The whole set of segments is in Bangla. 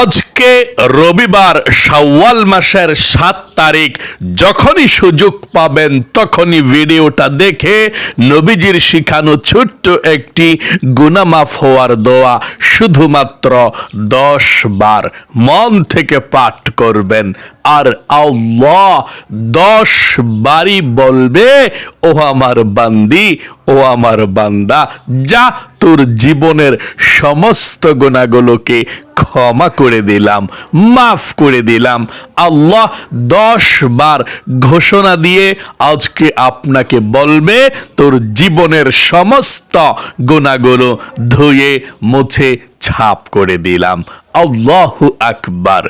God's আজকে রবিবার শাওয়াল মাসের সাত তারিখ যখনই সুযোগ পাবেন তখনই ভিডিওটা দেখে নবীজির শিখানো ছোট্ট একটি গুনামাফ হওয়ার দোয়া শুধুমাত্র দশ বার মন থেকে পাঠ করবেন। আর আল্লাহ দশ বারই বলবে, ও আমার বান্দি, ও আমার বান্দা, যা তোর জীবনের সমস্ত গুণাগুলোকে ক্ষমা করে দিলাম। মাফ করে দিলাম। আল্লাহ দশ বার ঘোষণা দিয়ে আজকে আপনাকে বলবে, তোর জীবনের সমস্ত গোনাগুলো ধুয়ে মুছে ছাপ করে দিলাম। আল্লাহু আকবার।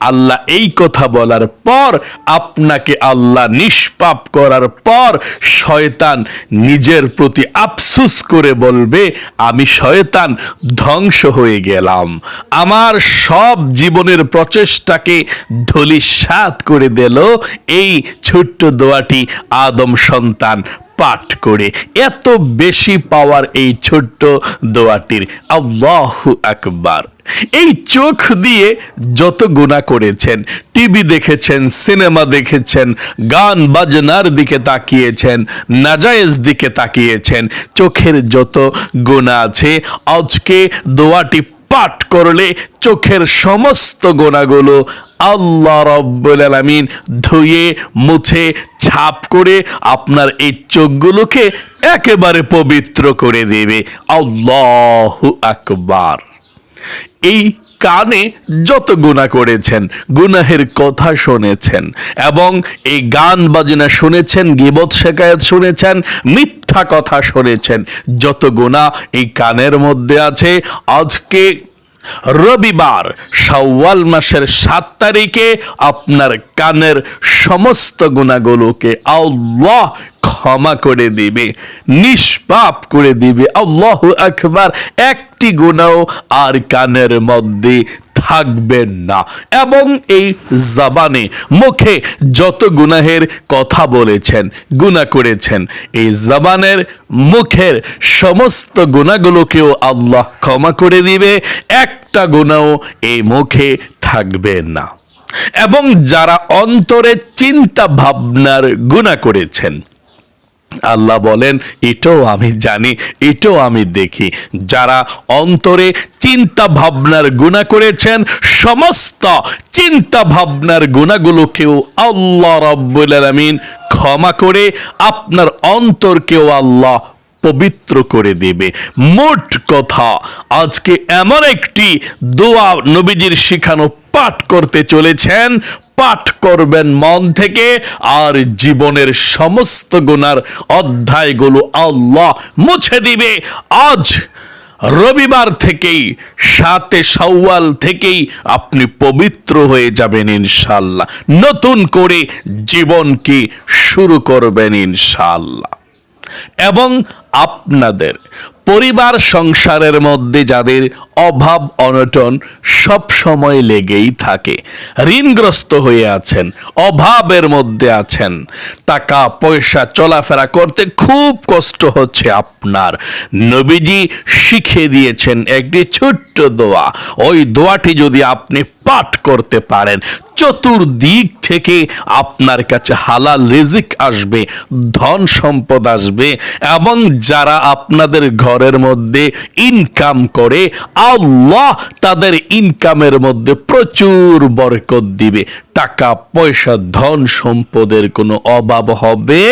আল্লাহ এই কথা বলার পর, আপনাকে আল্লাহ নিষ্পাপ করার পর শয়তান নিজের প্রতি আফসুস করে বলবে, আমি শয়তান ধ্বংস হয়ে গেলাম। আমার সব জীবনের প্রচেষ্টাকে ধলিসাৎ করে দিল। এই ছোট্ট দোয়াটি আদম সন্তান পাঠ করে। এত বেশি পাওয়ার এই ছোট্ট দোয়াটির। আল্লাহু আকবার। এই চোখ দিয়ে যত গুণা করেছেন, টিভি দেখেছেন, সিনেমা দেখেছেন, গান বাজনার দিকে তাকিয়েছেন, নাজায়েজ দিকে তাকিয়েছেন, চোখের যত গুণা আছে, আজকে দোয়াটি পাঠ করলে চোখের সমস্ত গোনাগুলো আল্লাহ রব্বুল আলামিন ধুয়ে, মুছে, ছাপ করে আপনার এই চোখগুলোকে একেবারে পবিত্র করে দেবে। আল্লাহু আকবার। এই কানে যত গুণা করেছেন, গুনাহের কথা শুনেছেন এবং এই গান বাজনা শুনেছেন, গিবত শেখায়ত শুনেছেন, মিথ্যা কথা শুনেছেন, যত গুণা এই কানের মধ্যে আছে, আজকে রবিবার শাওয়াল মাসের সাত তারিখে আপনার কানের সমস্ত গুণাগুলোকে আল্লাহ ক্ষমা করে দিবে, নিষ্পাপ করে দিবে। আল্লাহ আকবার, একটি গুণাও আর কানের মধ্যে থাকবেন না। এবং এই জবানে মুখে যত গুনাহের কথা বলেছেন, গুনাহ করেছেন, এই জবানের মুখের সমস্ত গুণাগুলোকেও আল্লাহ ক্ষমা করে দিবে। একটা গুণাও এই মুখে থাকবে না। এবং যারা অন্তরে চিন্তা ভাবনার গুণা করেছেন আল্লাহ বলেন, এটাও আমি জানি, এটাও আমি দেখি। যারা অন্তরে চিন্তা ভাবনার গুণা করেছেন, সমস্ত চিন্তা ভাবনার গুণাগুলোকেও আল্লাহ রব্বুল আলামিন ক্ষমা করে আপনার অন্তরকেও আল্লাহ পবিত্র করে দেবে। মোট কথা, আজকে এমন একটি দোয়া নবীজির শিখানো পাঠ করতে চলেছেন পাঠ করবেন মন থেকে আর জীবনের সমস্ত গুণার অধ্যায়গুলো আল্লাহ মুছে দিবে। আজ রবিবার থেকেই, সাতে সওয়াল থেকেই আপনি পবিত্র হয়ে যাবেন ইনশাল্লাহ নতুন করে জীবনকে শুরু করবেন ইনশাল্লাহ এবং আপনাদের পরিবার সংসারের মধ্যে যাদের অভাব, অনটন সব সময় লেগেই থাকে। ঋণগ্রস্ত হয়ে আছেন, অভাবের মধ্যে আছেন। টাকা, পয়সা, চলাফেরা করতে খুব কষ্ট হচ্ছে আপনার। নবীজি শিখিয়ে দিয়েছেন একটি ছোট্ট দোয়া। ওই দোয়াটি যদি আপনি পাঠ করতে পারেন। চতুর্দিক থেকে আপনার কাছে হালাল রিজিক আসবে, ধন সম্পদ আসবে, এবং যারা আপনাদের ঘরের মধ্যে ইনকাম করে, আল্লাহ তাদের ইনকামের মধ্যে প্রচুর বরকত দিবে। টাকা, পয়সা, ধন সম্পদের কোনো অভাব হবে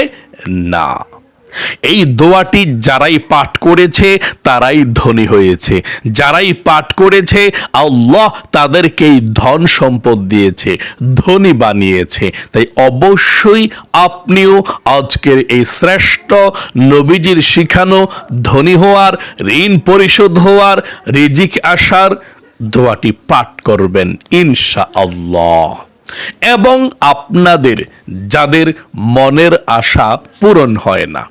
না। এই দোয়াটি যারাই পাঠ করেছে, তারাই ধনী হয়েছে। যারাই পাঠ করেছে, আল্লাহ তাদেরকে এই ধন সম্পদ দিয়েছে, ধনী বানিয়েছে। তাই অবশ্যই আপনিও আজকের এই শ্রেষ্ঠ নবীজির শিখানো ধনী হওয়ার, ঋণ পরিশোধ হওয়ার, রিজিক আসার দোয়াটি পাঠ করবেন ইনশা আল্লাহ এবং আপনাদের, যাদের মনের আশা পূরণ হয় না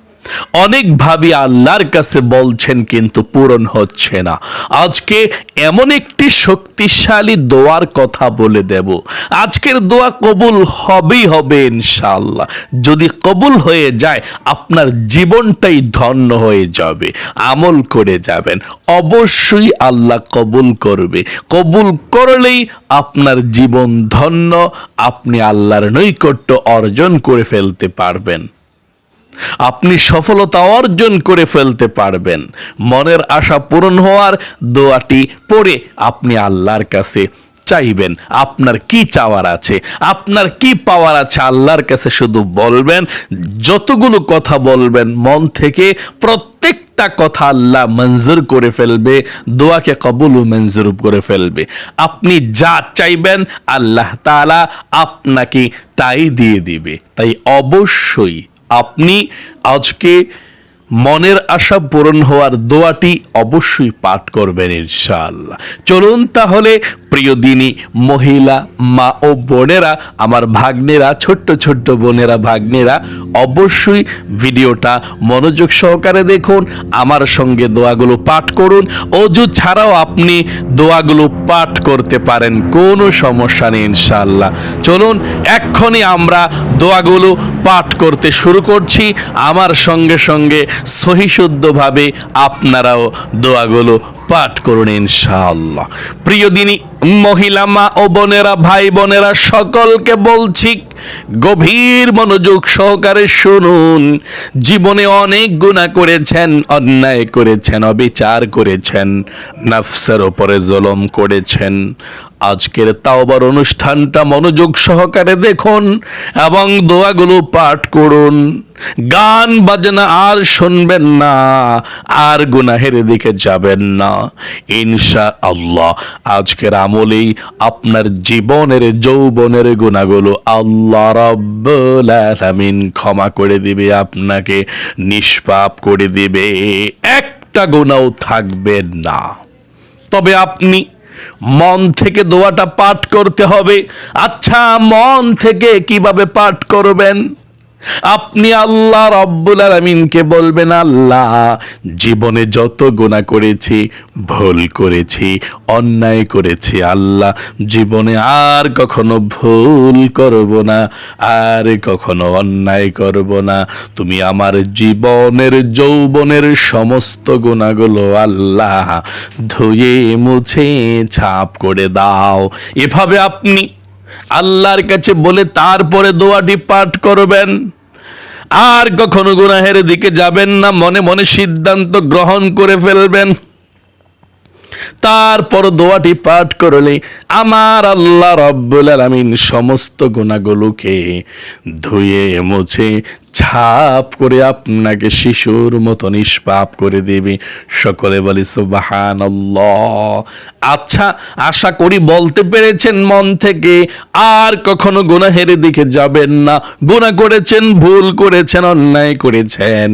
অনেক ভাবি আল্লাহর কাছে বলছেন, কিন্তু পূরণ হচ্ছে না। আজকে এমন একটি শক্তিশালী দোয়ার কথা বলে দেব। আজকের দোয়া কবুল হবেই হবে ইনশাআল্লাহ। যদি কবুল হয়ে যায়, আপনার জীবনটাই ধন্য হয়ে যাবে, আমল করে যাবেন। অবশ্যই আল্লাহ কবুল করবে। কবুল করলেই আপনার জীবন ধন্য, আপনি আল্লাহর নৈকট্য অর্জন করে ফেলতে পারবেন। আপনি সফলতা অর্জন করে ফেলতে পারবেন। মনের আশা পূরণ হওয়ার দোয়াটি পড়ে আপনি আল্লাহর কাছে চাইবেন। আপনার কি চাওয়ার আছে? আপনার কি পাওয়ার আছে? আল্লাহর কাছে শুধু বলবেন, যতগুলো কথা বলবেন, মন থেকে প্রত্যেকটা কথা আল্লাহ মঞ্জুর করে ফেলবে, দোয়াকে কবুল মঞ্জুর করে ফেলবে। আপনি যা চাইবেন, আল্লাহ তাআলা আপনাকে তাই দিয়ে দিবে। তাই অবশ্যই আপনি আজকে মনের আশা পূরণ হওয়ার দোয়াটি অবশ্যই পাঠ করবেন ইনশাআল্লাহ। চলুন তাহলে, প্রিয় দিনী, মহিলা, মা ও বোনেরা, আমার ভাগ্নেরা, ছোট্ট ছোট্ট বোনেরা, ভাগ্নেরা, অবশ্যই ভিডিওটা মনোযোগ সহকারে দেখুন, আমার সঙ্গে দোয়াগুলো পাঠ করুন। অজু ছাড়াও আপনি দোয়াগুলো পাঠ করতে পারেন, কোনো সমস্যা নেই ইনশাআল্লাহ। চলুন, এক্ষুনি আমরা দোয়াগুলো পাঠ করতে শুরু করছি। আমার সঙ্গে সঙ্গে সহিশুদ্ধভাবে আপনারাও দোয়াগুলো পাঠ করুন ইনশাআল্লাহ। প্রিয় দিনী, মহিলা মা ও বোনেরা, ভাই বোনেরা, সকলকে বলছি, গভীর মনোযোগ সহকারে শুনুন। জীবনে অনেক গুণা করেছেন, অন্যায় করেছেন, অবিচার করেছেন, নফসের ওপরে জলম করেছেন। আজকের তাওবার অনুষ্ঠানটা মনোযোগ সহকারে দেখুন এবং দোয়াগুলো পাঠ করুন। গান বাজনা আর শুনবেন না, আর গুনাহের দিকে যাবেন না। ইনশা আল্লাহ আজকের আমলেই আপনার জীবনের, যৌবনের গুণাগুলো আল্লাহ আলামিন ক্ষমা করে দিবে, আপনাকে নিষ্পাপ করে দিবে। একটা গুণাও থাকবে না। তবে আপনি মন থেকে দোয়াটা পাঠ করতে হবে। আচ্ছা মন থেকে কীভাবে পাঠ করবেন? আপনি আল্লাহ রব্বুল আলমিনকে বলবেন, আল্লাহ, জীবনে যত গুণা করেছি, ভুল করেছি, অন্যায় করেছি, আল্লাহ, জীবনে আর কখনো ভুল করব না, আর কখনো অন্যায় করব না। তুমি আমার জীবনের যৌবনের সমস্ত গুণাগুলো আল্লাহ ধুয়ে মুছে, ছাপ করে দাও। এভাবে আপনি আল্লাহর কাছে বলে তারপরে দোয়াটি পাঠ করবেন। আর কখনো গুনাহের দিকে যাবেন না, মনে মনে সিদ্ধান্ত গ্রহণ করে ফেলবেন। তারপর দোয়াটি পাঠ করলে আমার আল্লাহ রব্বুল আলামিন সমস্ত গুণাগুলোকে ধুয়ে মুছে ছাপ করে আপনাকে শিশুর মতো নিষ্পাপ করে দেবে। সকলে বলি সুবাহান আচ্ছা আশা করি বলতে পেরেছেন মন থেকে, আর কখনো গুনাহের দিকে যাবেন না। গুনাহ করেছেন, ভুল করেছেন, অন্যায় করেছেন।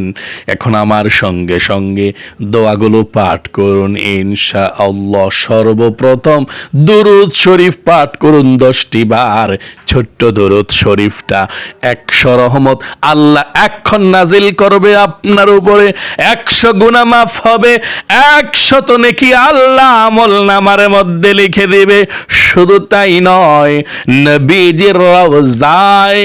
এখন আমার সঙ্গে সঙ্গে দোয়াগুলো পাঠ করুন ইনশা আল্লাহ সর্বপ্রথম দুরুদ শরীফ পাঠ করুন দশটি বার, ছোট্ট দুরুদ শরীফটা। একশো রহমত আল্লাহ এখন নাজিল করবে আপনার উপরে। একশো গুণা মাফ হবে, একশত নেকি আল্লাহ আমল নামার মধ্যে লিখে দিবে। শুধু তাই নয়, নবীজির রওজায়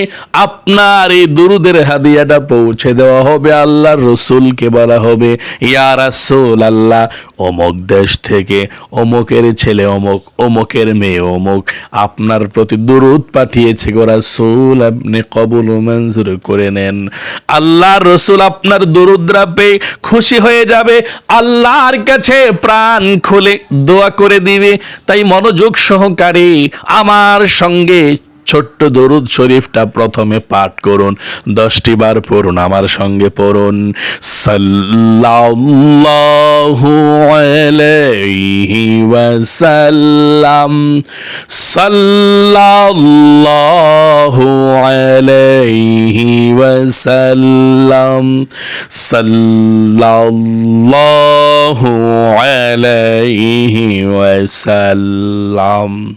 আপনার এই দুরুদের হাদিয়াটা পৌঁছে দেওয়া হবে আল্লাহ রসুলকে বলা হবে, ইয়া রাসূল আল্লাহ, অমুক দেশ থেকে অমুকের ছেলে অমুক, অমুকের মেয়ে অমুক, আপনার প্রতি দুরুদ পাঠিয়েছে গো রাসূল, আপনি কবুল মঞ্জুর করে নেন। আল্লাহ রসুল আপনার দরুদ্রা পেয়ে খুশি হয়ে যাবে, আল্লাহর কাছে প্রাণ খুলে দোয়া করে দিবে। তাই মনোযোগ সহকারে আমার সঙ্গে ছোট্ট দরুদ শরীফটা প্রথমে পাঠ করুন, দশটি বার পড়ুন, আমার সঙ্গে পড়ুন। সাল্লাল্লাহু আলাইহি ওয়াসাল্লাম। ওয়াসাল্লাম। ওয়াসাল্লাম।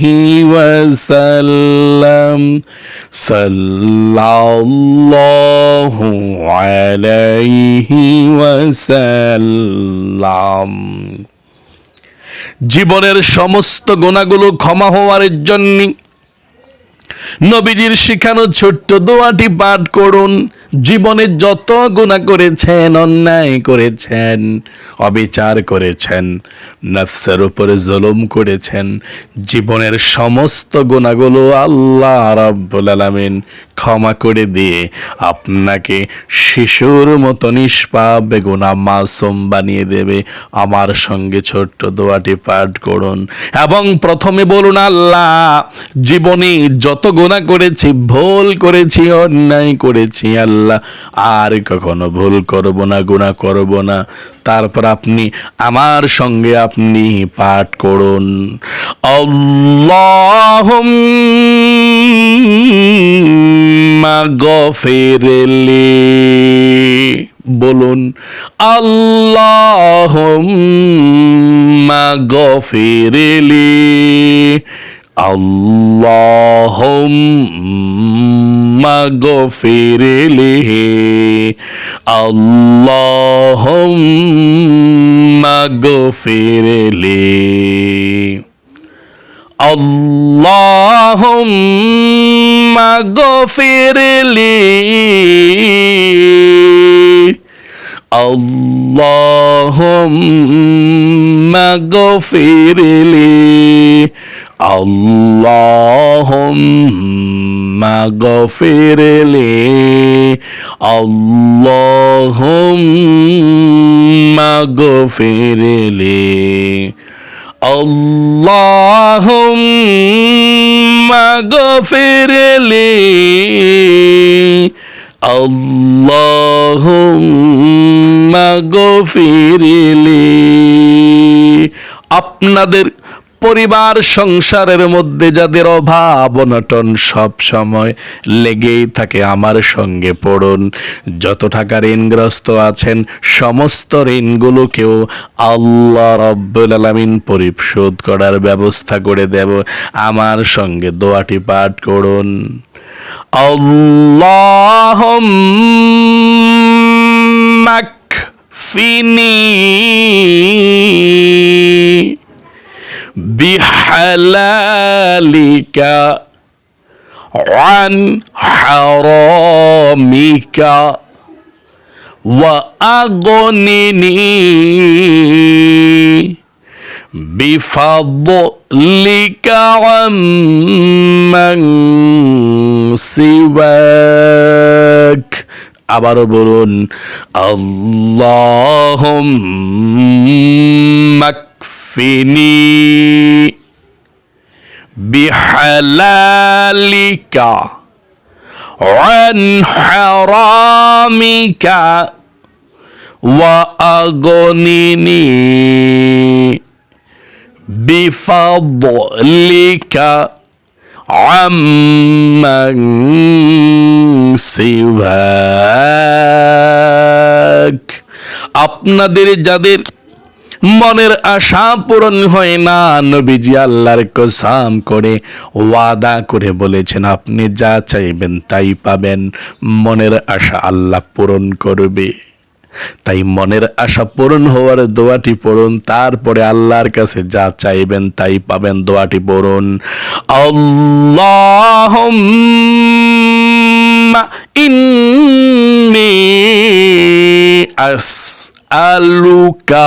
আলাইহি ওয়াসাল্লাম। الله عليه وسلم জীবনের সমস্ত গুণাগুলো ক্ষমা হওয়ার জন্য নবীজির শিখানো ছোট্ট দোয়াটি পাঠ করুন। জীবনে যত গুণা করেছেন, অন্যায় করেছেন, অবিচার করেছেন, নফসের উপরে জুলুম করেছেন, জীবনের সমস্ত গুণাগুলো আল্লাহ রাব্বুল আলামিন ক্ষমা করে দিয়ে আপনাকে শিশুর মতো নিষ্পাপ বেগুনা মাসুম বানিয়ে দেবে। আমার সঙ্গে ছোট্ট দোয়াটি পাঠ করুন। এবং প্রথমে বলুন, আল্লাহ, জীবনে যত গুণা করেছি, ভুল করেছি, অন্যায় করেছি, আল্লাহ। আর কখনো ভুল করব না গোনা করব না। তারপর আপনি, আমার সঙ্গে আপনি পাঠ করুন। গফিরলি বলুন, আল্লাহুম্মা গফিরলি اللهم اغفر له اللهم اغفر له اللهم اغفر لي اللهم اغفر لي اللهم اغفر لي اللهم اغفر لي اللهم اغفر لي اللهم اغفر لي আপনাদের পরিবার সংসারের মধ্যে যাদের অভাব, অনটন সব সময় লেগেই থাকে। আমার সঙ্গে পড়ুন। যত টাকা ঋণগ্রস্ত আছেন, সমস্ত ঋণগুলোকেও আল্লাহ রব্বুল আলামিন পরিশোধ করার ব্যবস্থা করে দেব। আমার সঙ্গে দোয়াটি পাঠ করুন। আল্লাহ ফিনি। بحلالك عن حرامك وأغنني بفضلك عمن سواك আবারও বলুন আল্লাহুম্মা কফিনি بحلالك عن حرامك وأغنني بفضلك عمن سواك আপনাদের যাদের মনের আশা পূরণ হয় না। নবীজি আল্লাহর কসাম করে ওয়াদা করে বলেছেন, আপনি যা চাইবেন তাই পাবেন। মনের আশা আল্লাহ পূরণ করবে। তাই মনের আশা পূরণ হওয়ার দোয়াটি পড়ুন, তারপরে আল্লাহর কাছে যা চাইবেন তাই পাবেন দোয়াটি পড়ুন। আল্লাহ ইন্নি আসআলুকা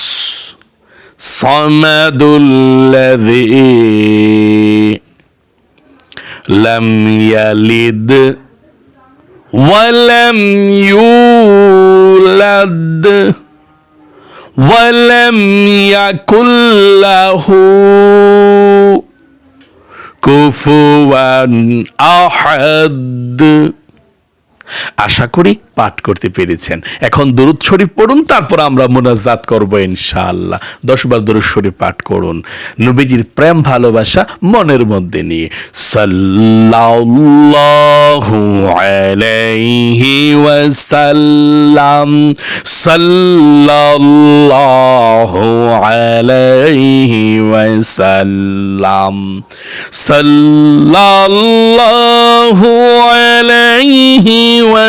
الذي لم يلد ولم يولد ولم يكن له كفوا أحد. আশা করি পাঠ করতে পেরেছেন। এখন দরুদ শরীফ পড়ুন, তারপর আমরা মোনাজাত করব ইনশাআল্লাহ। দশবার দরুদ শরীফ পাঠ করুন। নবীজির প্রেম, ভালোবাসা মনের মধ্যে নিয়ে। সাল্লাল্লাহু আলাইহি ওয়াসাল্লাম, সাল্লাল্লাহু আলাইহি ওয়াসাল্লাম, সাল্লাল্লাহু আলাইহি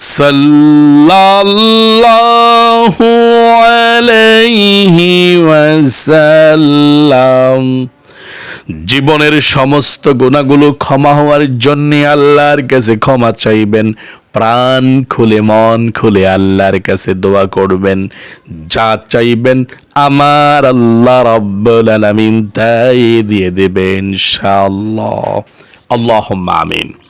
সাল্লাল্লাহু আলাইহি ওয়াসাল্লাম। জীবনের সমস্ত গুণাগুলো ক্ষমা হওয়ার জন্য আল্লাহর কাছে ক্ষমা চাইবেন, প্রাণ খুলে, মন খুলে আল্লাহর কাছে দোয়া করবেন। যা চাইবেন আমার আল্লাহ রব্বুল আলামিন তাই দিয়ে দেবেন ইনশাআল্লাহ। আল্লাহুম্মা আমিন।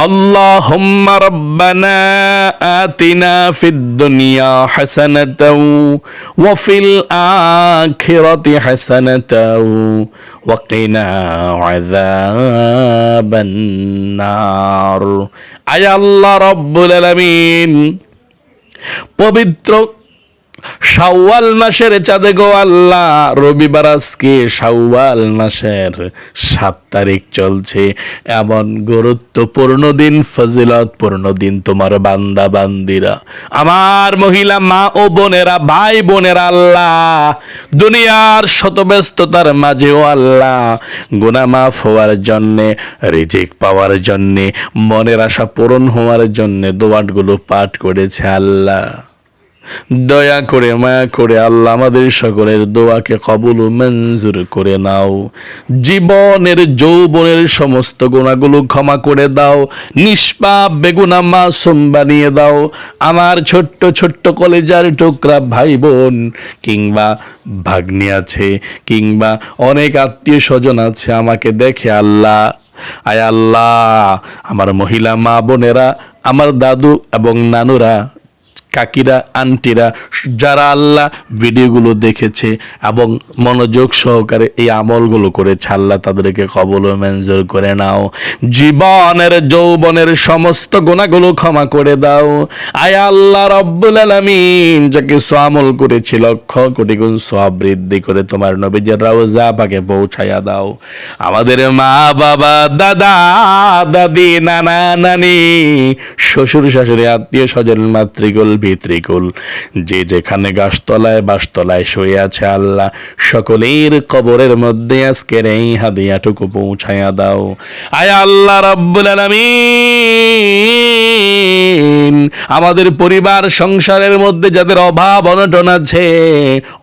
اللهم ربنا آتنا في الدنيا حسنة وفي الآخرة حسنة وقنا عذاب النار أي الله رب العالمين পবিত্র শাওয়াল মাসের চাঁদে গো আল্লাহ। রবিবার আজকে শাওয়াল মাসের সাত তারিখ চলছে। এমন গুরুত্বপূর্ণ দিন, ফজিলতপূর্ণ দিন তোমার বান্দা বান্দিরা আমার মহিলা মা ও বোনেরা, ভাই বোনেরা আল্লাহ। দুনিয়ার শত ব্যস্ততার মাঝেও আল্লাহ গুনা মাফ হওয়ার জন্যে, রিজিক পাওয়ার জন্যে, মনের আশা পূরণ হওয়ার জন্যে দোয়াটগুলো পাঠ করেছে আল্লাহ। দয়া করে, মায়া করে আল্লাহ আমাদের সকলের দোয়াকে কবুল মঞ্জুর করে নাও। জীবনের, যৌবনের সমস্ত গুণাগুলো ক্ষমা করে দাও। নিষ্পাপ, বেগুনা মাসুম বানিয়ে দাও। আমার ছোট্ট ছোট্ট কলেজার টুকরা ভাই বোন কিংবা ভাগ্নি আছে, কিংবা অনেক আত্মীয় স্বজন আছে, আমাকে দেখে আল্লাহ। আয় আল্লাহ, আমার মহিলা মা বোনেরা, আমার দাদু এবং নানুরা কাকিরা, আন্টিরা, যারা আল্লাহ ভিডিওগুলো দেখেছে এবং মনোযোগ সহকারে এই আমলগুলো করেছে আল্লাহ তাদেরকে কবল ও করে নাও। জীবনের, যৌবনের সমস্ত গোনাগুলো ক্ষমা করে দাও। আয় আল্লাহ রব্বুল আলামিন যাকে আমল করেছি, লক্ষ কোটি গুণ সব বৃদ্ধি করে তোমার নবীজের রাউজা পাকে পৌঁছায়া দাও। আমাদের মা বাবা, দাদা, দাদি, নানা, নানি, শ্বশুর শাশুড়ি, আত্মীয় স্বজন মাতৃকুল বিত্রিকুল যে যেখানে গাছতলায় বাসতলায় শুয়ে আছে আল্লাহ, সকলের কবরের মধ্যে আজকের এই হাদিয়াটুকু পৌঁছায়া দাও। আয় আল্লাহ রব্বুল আলামিন। আমাদের পরিবার সংসারের মধ্যে যাদের অভাব অনটন আছে,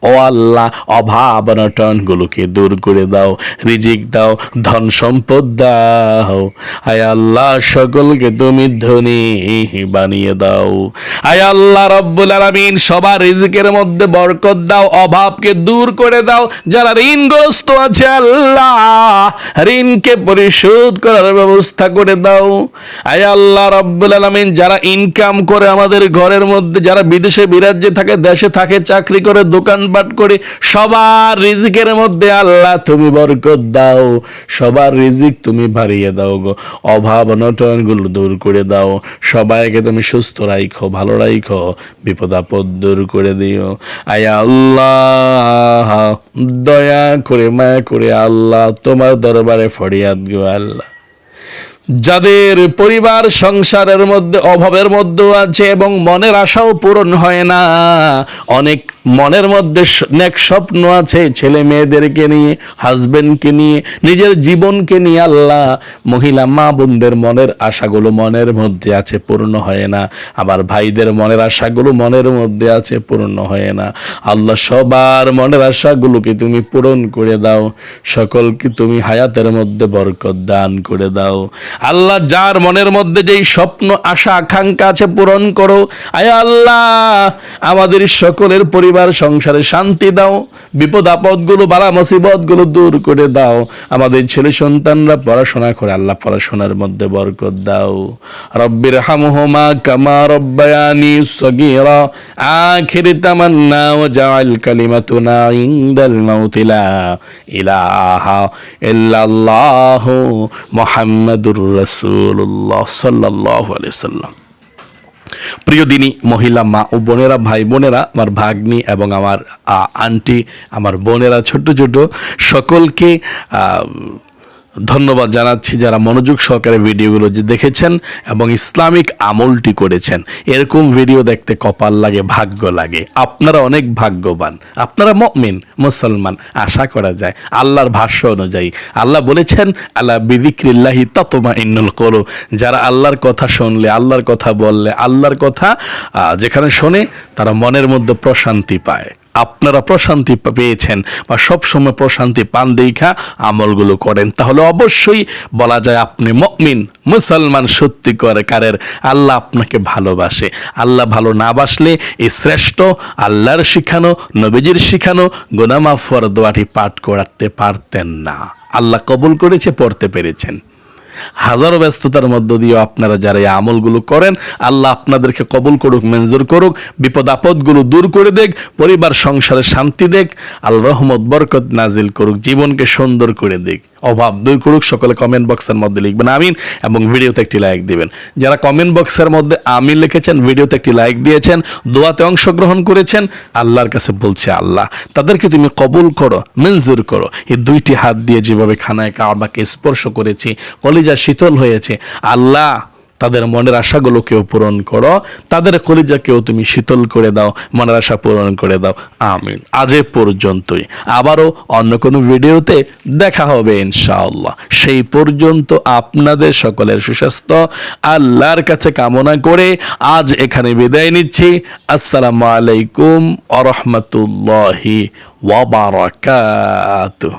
ও আল্লাহ, অভাব অনটন গুলোকে দূর করে দাও, রিজিক দাও, ধন সম্পদ দাও। আয় আল্লাহ, সকলকে তুমি ধনী বানিয়ে দাও। আয় আল্লাহ রব্বুল আলামিন সবার রিজিকের মধ্যে বরকত দাও, অভাবকে দূর করে দাও। যারা ঋণগ্রস্ত আছে আল্লাহ, ঋণকে পরিশোধ করার ব্যবস্থা করে দাও। আয় আল্লাহ রব্বুল আলামিন, যারা ইনকাম করে আমাদের ঘরের মধ্যে, যারা বিদেশে বিরাজ্যে থাকে, দেশে থাকে, চাকরি করে, দোকানপাট করে, সবার রিজিকের মধ্যে আল্লাহ তুমি বরকত দাও। সবার রিজিক তুমি বাড়িয়ে দাও গো। অভাব অনটনগুলো দূর করে দাও। সবাইকে তুমি সুস্থ রাইখো, ভালো রাইখো। বিপদ আপদ দূর করে দিও। আয়া আল্লাহ, দয়া করে, মায়া করে আল্লাহ, তোমার দরবারে ফরিয়াদ গো আল্লাহ। যাদের পরিবার সংসারের মধ্যে, অভাবের মধ্যেও আছে এবং মনের আশাও পূরণ হয় না, অনেক মনের মধ্যে স- নেক স্বপ্ন আছে ছেলে মেয়েদেরকে নিয়ে হাজবেন্ডকে নিয়ে, নিজের জীবনকে নিয়ে আল্লাহ, মহিলা মা বোনদের মনের আশাগুলো মনের মধ্যে আছে, পূর্ণ হয় না। আবার ভাইদের মনের আশাগুলো মনের মধ্যে আছে, পূর্ণ হয় না। আল্লাহ সবার মনের আশাগুলোকে তুমি পূরণ করে দাও। সকলকে তুমি হায়াতের মধ্যে বরকত দান করে দাও। আল্লাহ যার মনের মধ্যে যেই স্বপ্ন, আশা, আকাঙ্ক্ষা আছে, পূরণ করো। আয় আল্লাহ, আমাদের সকলের পরিবার সংসারে শান্তি দাও, বিপদ, আপদগুলো বালা মুসিবতগুলো দূর করে দাও। আমাদের ছেলে সন্তানরা পড়াশোনা করে, আল্লাহ পড়াশোনার মধ্যে বরকত দাও। রব্বির হামহুমা কামা রব্বায়ানি সগীরা, আখির তামান্না ওয়া জাআল কালিমাতুনা ইনদাল মাউতি লা ইলাহা ইল্লাল্লাহ মুহাম্মাদুর রাসূলুল্লাহ সাল্লাল্লাহু আলাইহি সাল্লাম। প্রিয় দিনী মহিলা মা ও বোনেরা, ভাই বোনেরা, আমার ভাগ্নি এবং আমার আন্টি, আমার বোনেরা ছোট ছোট সকলকে ধন্যবাদ জানাচ্ছি যারা মনোযোগ সহকারে ভিডিওগুলো যে দেখেছেন এবং ইসলামিক আমলটি করেছেন। এরকম ভিডিও দেখতে কপাল লাগে, ভাগ্য লাগে। আপনারা অনেক ভাগ্যবান। আপনারা মমিন, মুসলমান, আশা করা যায়। আল্লাহর ভাষ্য অনুযায়ী আল্লাহ বলেছেন আল্লাহ বিদিক্রিল্লাহি ততমা ইন্নুল করো যারা আল্লাহর কথা শুনলে, আল্লাহর কথা বললে, আল্লাহর কথা যেখানে শোনে, তারা মনের মধ্যে প্রশান্তি পায়। আপনারা প্রশান্তি পেয়েছেন বা সবসময় প্রশান্তি পান দেখা আমলগুলো করেন। তাহলে অবশ্যই বলা যায় আপনি মমিন, মুসলমান সত্যি করে কারের আল্লাহ আপনাকে ভালোবাসে। আল্লাহ ভালো না বাসলে এই শ্রেষ্ঠ আল্লাহর শিখানো, নবীজির শিখানো গোনামাফর দোয়াটি পাঠ করাতে পারতেন না। আল্লাহ কবুল করেছে, পড়তে পেরেছেন। হাজারো ব্যস্ততার মধ্য দিয়ে আপনারা যারা এই আমলগুলো করেন, আল্লাহ আপনাদেরকে কবুল করুক, মঞ্জুর করুক, বিপদ আপদগুলো দূর করে দেখ, পরিবার, সংসারে শান্তি দেখ আল্লাহ রহমত, বরকত নাজিল করুক, জীবনকে সুন্দর করে দেখ। অভাব। দুই করুক সকলে কমেন্ট বক্সের মধ্যে লিখবেন আমিন এবং ভিডিওতে একটি লাইক দিবেন। যারা কমেন্ট বক্সের মধ্যে আমিন লিখেছেন ভিডিওতে একটি লাইক দিয়েছেন, দোয়াতে অংশগ্রহণ করেছেন, আল্লাহর কাছে বলছে আল্লাহ, তাদেরকে তুমি কবুল করো, মঞ্জুর করো। এই দুইটি হাত দিয়ে যেভাবে খানায় কাবাকে স্পর্শ করেছি, কলিজা শীতল হয়েছে, আল্লাহ তাদের মনের আশাগুলোকেও পূরণ করো। তাদের কলিজাকেও তুমি শীতল করে দাও, মনের আশা পূরণ করে দাও। আমিন। আজ এ পর্যন্তই। আবারও অন্য কোনো ভিডিওতে দেখা হবে ইনশাআল্লাহ। সেই পর্যন্ত আপনাদের সকলের সুস্বাস্থ্য, আল্লাহর কাছে কামনা করে আজ এখানে বিদায় নিচ্ছি। আসসালামু আলাইকুম আ রহমতুল্লাহি ওয়াবারাকাতুহ